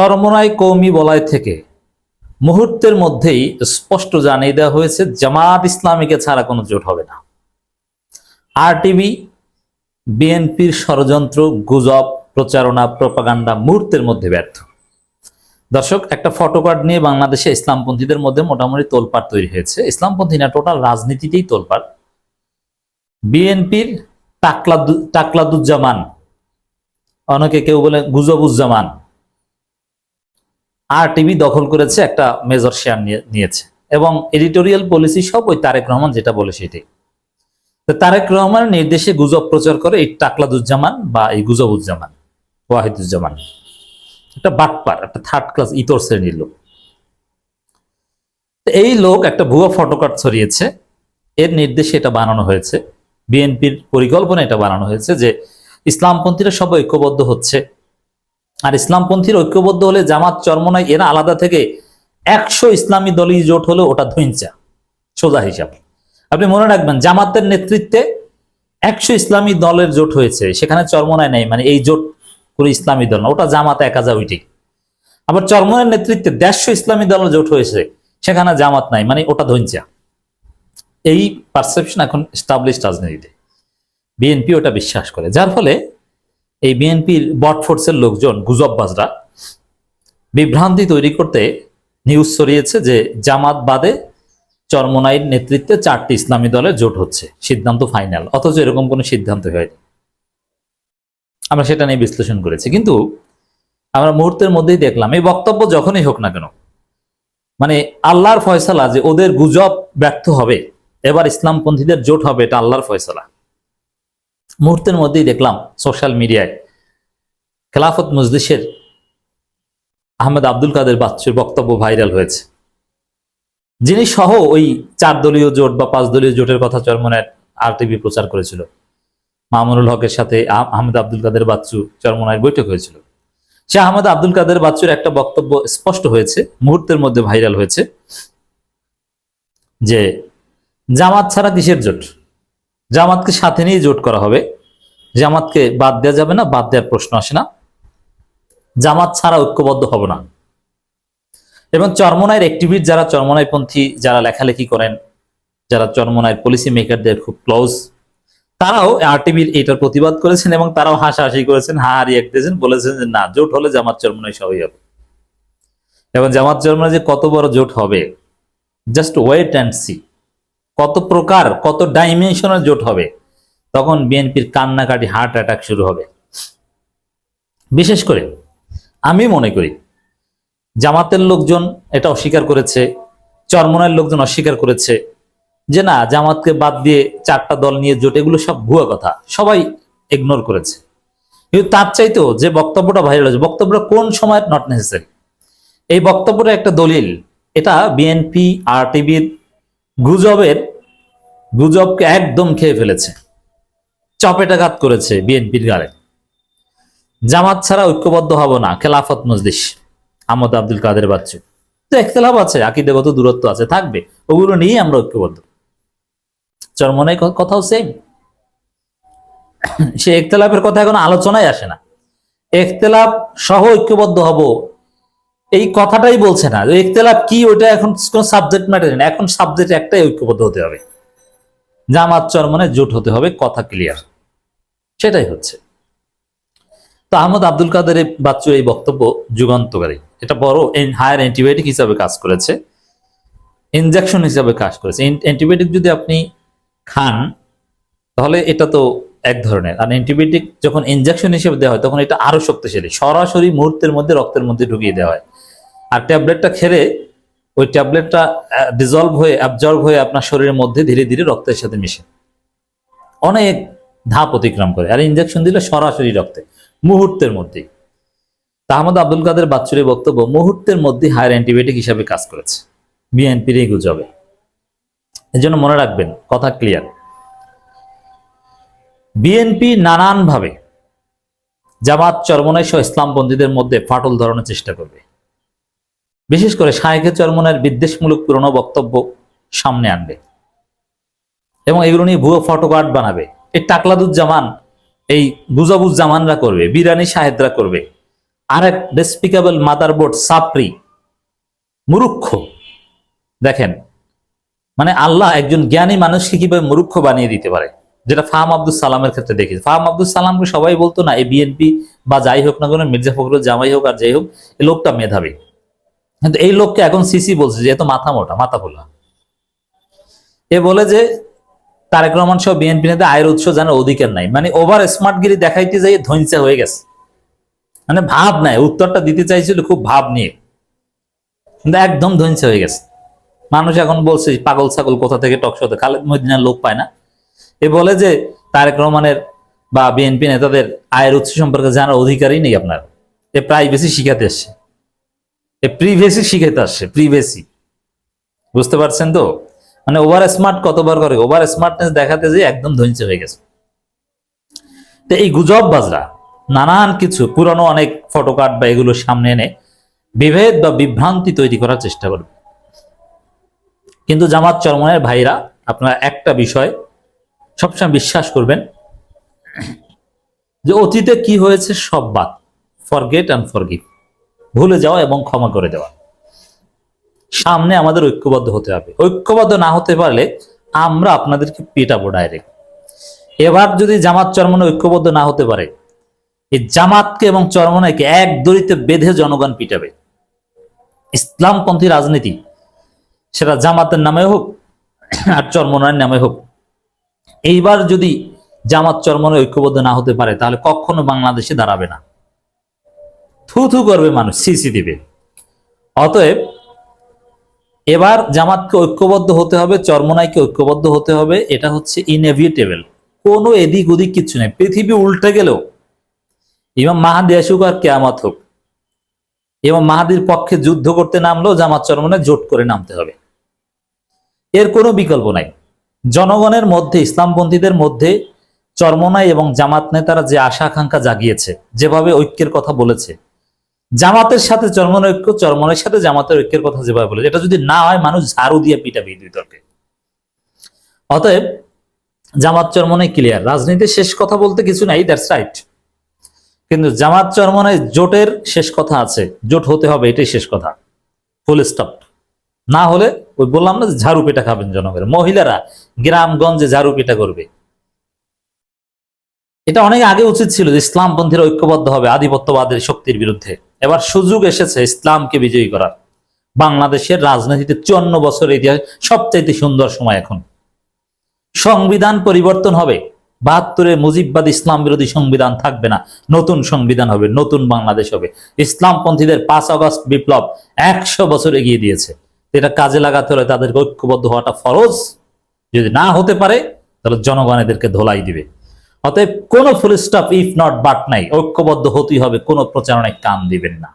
চরমনাই কৌমি বলয় থেকে। মুহূর্তের মধ্যেই স্পষ্ট জানিয়ে দেওয়া হয়েছে, জামাত ইসলামীকে ছাড়া কোনো জোট হবে না। আর টিভি বিএনপির ষড়যন্ত্র, গুজব, প্রচারণা, প্রপাগান্ডা মুহূর্তের মধ্যে ব্যর্থ। দর্শক, একটা ফটোকার্ড নিয়ে বাংলাদেশে ইসলামপন্থীদের মধ্যে মোটামুটি তোলপাড় তৈরি হয়েছে। ইসলামপন্থী না টোটাল রাজনীতিতেই তোলপাড়। বিএনপির টাকলাদু টাকলাদুজ্জামান অনেকে কেউ বলে গুজবুজ্জামান আর টিভি দখল করেছে একটা মেজর শেয়ার নিয়েছে। এবং এডিটোরিয়াল পলিসি সব ওই তারেক রহমান যেটা বলে সেটাই। তো তারেক রহমানের নির্দেশে গুজব প্রচার করে এই টাকলাদুজ্জামান বা এই গুজবুজ্জামান, ওয়াহিদুজ্জামান। একটা বাটপার, একটা থার্ড ক্লাস ইতর শ্রেণির লোক। এই লোক একটা ভুয়া ফটোকার্ড ছড়িয়েছে। এর নির্দেশে এটা বানানো হয়েছে। বিএনপির পরিকল্পনা এটা বানানো হয়েছে যে ইসলামপন্থীরা সব ঐক্যবদ্ধ হচ্ছে। আর ইসলামপন্থীর ঐক্যবদ্ধ হলে জামাত চরমনায় এরা আলাদা থেকে একশো ইসলামী দলই জোট হলো ওটা ধৈঞ্চা সোজা হিসাব। আপনি মনে রাখবেন, জামাতের নেতৃত্বে একশো ইসলামী দলের জোট হয়েছে, সেখানে চরমনায় নেই মানে এই জোট পুরো ইসলামী দল না, ওটা জামাত একা যা ওইটি। আবার চরমনের নেতৃত্বে দেড়শো ইসলামী দলের জোট হয়েছে, সেখানে জামাত নাই মানে ওটা ধৈঞ্চা এই পারসেপশন এখন স্টাবলিশ রাজনীতিতে। বিএনপি ওটা বিশ্বাস করে, যার ফলে এই বিএনপির বটফোর্সের লোকজন, গুজববাজরা বিভ্রান্তি তৈরি করতে নিউজ ছড়িয়েছে যে জামাত বাদে চরমনাইয়ের নেতৃত্বে চারটি ইসলামী দলের জোট হচ্ছে। সিদ্ধান্ত ফাইনাল অথচ এরকম কোনো সিদ্ধান্ত হয়নি। আমরা সেটা নিয়ে বিশ্লেষণ করেছি। কিন্তু আমরা মুহূর্তের মধ্যেই দেখলাম, এই বক্তব্য যখনই হোক না কেন মানে আল্লাহর ফয়সালা যে ওদের গুজব ব্যর্থ হবে, এবার ইসলামপন্থীদের জোট হবে, এটা আল্লাহর ফয়সালা। মুহূর্তের মধ্যেই দেখলাম সোশ্যাল মিডিয়ায় খেলাফত মজলিসের আহমেদ আব্দুল কাদের বাচ্চুর বক্তব্য ভাইরাল হয়েছে। যিনি সহ ওই চার দলীয় জোট বা পাঁচ দলীয় জোটের কথা চরমনের আর টিভি প্রচার করেছিল। মামুনুল হকের সাথে আহ- আহমেদ আব্দুল কাদের বাচ্চু চরমনায় বৈঠক হয়েছিল। সে আহমেদ আব্দুল কাদের বাচ্চুর একটা বক্তব্য স্পষ্ট হয়েছে, মুহূর্তের মধ্যে ভাইরাল হয়েছে, যে জামাত ছাড়া কিসের জোট? জামাতকে সাথে নিয়ে জোট করা হবে। জামাতকে বাদ দেওয়া যাবে না, বাদ দেওয়ার প্রশ্ন আসে না। জামাত ছাড়া ঐক্যবদ্ধ হব না। এবং চরমনায়ের অ্যাক্টিভিস্ট যারা চরমনাইপন্থী, যারা লেখালেখি করেন, যারা চরমনায়ের পলিসি মেকারদের খুব ক্লোজ তারাও আরটিভির এটার প্রতিবাদ করেছেন এবং তারাও হাসাহাসি করেছেন, হা রিয়াক্ট দিয়েছেন, বলেছেন যে না, জোট হলে জামাত চরমনাই সবই হবে। এবং জামাত চরমনায় যে কত বড় জোট হবে জাস্ট ওয়েট অ্যান্ড সি কত প্রকার, কত ডাইমেনশনের জোট হবে, তখন বিএনপির কান্নাকাটি হার্ট অ্যাটাক শুরু হবে। বিশেষ করে আমি মনে করি, জামাতের লোকজন এটা অস্বীকার করেছে চরমনের লোকজন অস্বীকার করেছে, যে না, জামাতকে বাদ দিয়ে চারটা দল নিয়ে জোট, এগুলো সব ভুয়া কথা, সবাই ইগনোর করেছে। কিন্তু তার চাইতেও যে বক্তব্যটা ভাইরাল হয়েছে, বক্তব্যটা কোন সময় নট নেসেসারি এই বক্তব্যটা একটা দলিল, এটা বিএনপি, আর টিভির গুজবের গুজবকে একদম খেয়ে ফেলেছে। চপেটাঘাত করেছে বিএনপির গালে। জামাত ছাড়া ঐক্যবদ্ধ হব না খেলাফত মজলিস, আহমদ আব্দুল কাদের বাচ্চু। তো একতলাপ আছে আকিদেগত দূরত্ব আছে, থাকবে। ওগুলো নিয়েই আমরা ঐক্যবদ্ধ। চরমনের ক- কথাও সেম সে একতলাপের কথা এখন আলোচনায় আসে না। একতলাপ সহ ঐক্যবদ্ধ হব, এই কথাটাই বলছে না। একতলাপ কি, ওইটা এখন কোন সাবজেক্ট ম্যাটার না। এখন সাবজেক্ট একটাই ঐক্যবদ্ধ হতে হবে। জামাত চরমনে জোট হতে হবে, কথা ক্লিয়ার সেটাই হচ্ছে। তো আহমদ আব্দুল কাদের বাচ্চুর এই বক্তব্য যুগান্তকারী। এটা বড় হায়ার অ্যান্টিবায়োটিক হিসাবে কাজ করেছে ইনজেকশন হিসাবে কাজ করেছে। অ্যান্টিবায়োটিক যদি আপনি খান, তাহলে এটা তো এক ধরনের। আর অ্যান্টিবায়োটিক যখন ইনজেকশন হিসেবে দেওয়া হয়, তখন এটা আরও শক্তিশালী। সরাসরি মুহূর্তের মধ্যে রক্তের মধ্যে ঢুকিয়ে দেওয়া হয়। আর ট্যাবলেটটা খেলে ওই ট্যাবলেটটা ডিজলভ হয়ে অ্যাবজর্ব হয়ে আপনার শরীরের মধ্যে ধীরে ধীরে রক্তের সাথে মিশে। অনেক ধাপ অতিক্রম করে। আর ইনজেকশন দিলে সরাসরি রক্তে, মুহূর্তের মধ্যেই। তাহমদ আব্দুল কাদের বাচ্চুরের বক্তব্য, মুহূর্তের মধ্যে হায়ার অ্যান্টিবায়োটিক হিসাবে কাজ করেছে। বিএনপির এই গুজবে। এই জন্য মনে রাখবেন, কথা ক্লিয়ার বিএনপি নানানভাবে জামাত, চরমনাই সহ ইসলামপন্থীদের মধ্যে ফাটল ধরানোর চেষ্টা করবে। বিশেষ করে শায়েখে চরমনের বিদ্বেষমূলক পুরনো বক্তব্য সামনে আনবে। এবং এগুলো নিয়ে ভুয়ো ফটোকার্ড বানাবে। এই টাকলাদুজ্জামান, এই গুজাবুজ্জামানরা করবে, বিরানি সাহেদরা করবে। আর এক ডেসপিকেবল মাদারবোর্ড সাপ্রি মুরুক্ষ। দেখেন মানে আল্লাহ একজন জ্ঞানী মানুষকে কীভাবে মুরুক্ষ বানিয়ে দিতে পারে? যেটা ফাহাম আব্দুল সালামের ক্ষেত্রে দেখি। ফাহাম আব্দুল সালামকে সবাই বলতো না, এই বিএনপি বা যাই হোক না কোনো, মির্জা ফখরুল জামাই হোক আর যাই হোক এই লোকটা মেধাবী। কিন্তু এই লোককে এখন সিসি বলছে যে এত মাথা মোটা, মাথা ফোলা। এ বলে যে, তারেক রহমান সহ বিএনপি নেতা আয়ের উৎস জানার অধিকার নাই। মানে ওভার স্মার্টগিরি দেখাইতে যাই ধৈর্য হয়ে গেছে। মানে ভাব নাই, উত্তরটা দিতে চাইছিল খুব ভাব নিয়ে। কিন্তু একদম ধৈর্য হয়ে গেছে। মানুষ এখন বলছে, পাগল ছাগল কোথা থেকে টকশোতে খালেদ মদিনার লোক পায় না। এ বলে যে, তারেক রহমানের বা বিএনপি নেতাদের আয়ের উৎস সম্পর্কে জানার অধিকারই নেই আপনার। এ প্রাইভেসি শিখাতে আসছে প্রিভেসি শিখাতে আসছে প্রিভেসি বুঝতে পারছেন তো? মানে ওভার স্মার্ট কতবার করে? ওভার স্মার্টনেস দেখাতে যে একদম ধ্বংস হয়ে গেছে। তো এই গুজব বাজরা নানান কিছু, পুরানো অনেক ফটোকার্ড বা এগুলো সামনে এনে বিভেদ বা বিভ্রান্তি তৈরি করার চেষ্টা করবে। কিন্তু জামাত চরমনের ভাইরা, আপনারা একটা বিষয় সবসময় বিশ্বাস করবেন, যে অতীতে কি হয়েছে সব বাদ ফরগেট অ্যান্ড ফরগিভ ভুলে যাওয়া এবং ক্ষমা করে দেওয়া। সামনে আমাদের ঐক্যবদ্ধ হতে হবে। ঐক্যবদ্ধ না হতে পারলে আমরা আপনাদেরকে পেটাবো ডাইরেক্ট এবার যদি জামাত চরমনে ঐক্যবদ্ধ না হতে পারে, এই জামাতকে এবং চরমনাইকে এক দড়িতে বেঁধে জনগণ পিটাবে। ইসলামপন্থী রাজনীতি, সেটা জামাতের নামে হোক আর চরমনার নামে হোক। এইবার যদি জামাত চরমনে ঐক্যবদ্ধ না হতে পারে, তাহলে কখনো বাংলাদেশে দাঁড়াবে না। থু থু করবে মানুষ সিসি দিবে অতএব এবার জামাতকে ঐক্যবদ্ধ হতে হবে, চরমনাইকে ঐক্যবদ্ধ হতে হবে, এটা হচ্ছে ইনএভিটেবল কোনো এদিক ওদিক কিচ্ছু নেই। পৃথিবী উল্টে গেলেও ইমাম মাহাদি আসুক আর কেয়ামত হোক এবং মাহাদির পক্ষে যুদ্ধ করতে নামলেও জামাত চরমনে জোট করে নামতে হবে। এর কোনো বিকল্প নাই। জনগণের মধ্যে, ইসলামপন্থীদের মধ্যে চরমনাই এবং জামাত নেতারা যে আশা আকাঙ্ক্ষা জাগিয়েছে, যেভাবে ঐক্যের কথা বলেছে জামাতের সাথে চরমন ঐক্য, চরমনের সাথে জামাতের ঐক্যের কথা যেভাবে বলে এটা যদি না হয় মানুষ ঝাড়ু দিয়ে পিটাবে দুই দলকে অতএব জামাত চরমনে ক্লিয়ার রাজনীতির শেষ কথা বলতে কিছু নাই দ্যাটস রাইট কিন্তু জামাত চরমনে জোটের শেষ কথা আছে, জোট হতে হবে, এটাই শেষ কথা। ফুল স্টপ না হলে, ওই বললাম না ঝাড়ু পিঠা খাবেন জনগণের মহিলারা গ্রামগঞ্জে ঝাড়ু পিঠা করবে। এটা অনেক আগে উচিত ছিল যে ইসলামপন্থীরা ঐক্যবদ্ধ হবে, আধিপত্যবাদের শক্তির বিরুদ্ধে। এবার সুযোগ এসেছে ইসলামকে বিজয়ী করার। বাংলাদেশের রাজনীতিতে চুয়ান্ন বছরের ইতিহাস সবচাইতে সুন্দর সময় এখন। সংবিধান পরিবর্তন হবে, বাহাত্তরের মুজিববাদ ইসলাম বিরোধী সংবিধান থাকবে না, নতুন সংবিধান হবে, নতুন বাংলাদেশ হবে। ইসলামপন্থীদের পাঁচ আগস্ট বিপ্লব একশো বছর এগিয়ে দিয়েছে। এটা কাজে লাগাতে হলে তাদেরকে ঐক্যবদ্ধ হওয়াটা ফরজ। যদি না হতে পারে, তাহলে জনগণ এদেরকে ধোলাই দিবে। অতএব কোন full stop if not but নাই। ঐক্যবদ্ধ হতেই হবে, কোন প্রচারণায় কান দিবেন না।